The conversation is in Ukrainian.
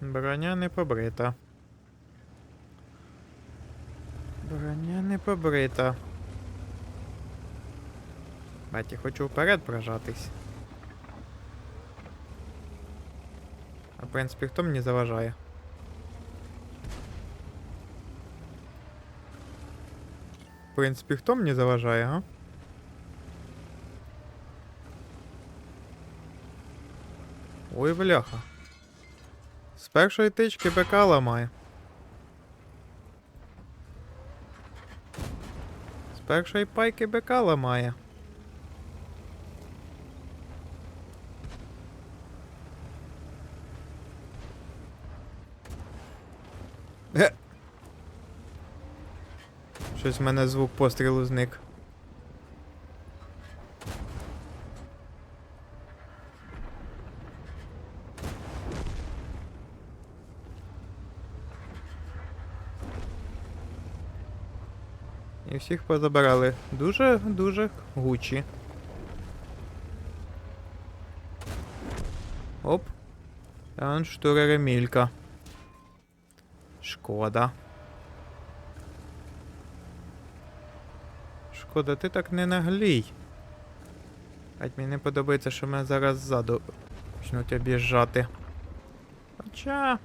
Броня не побрита. Броня не побрита. Баті, хочу вперед прожатись. А в принципі, хто мені заважає? В принципі, хто мені заважає, а? Ой, бляха. З першої тички БК ламає. З першої пайки БК ламає. Ге. Щось в мене звук пострілу зник. І всіх позабирали. Дуже-дуже гучі. Оп. Анштурер Емілька. Шкода. Шкода, ти так не наглій. Гать мені не подобається, що мене зараз ззаду почнуть об'їжджати. Хоча.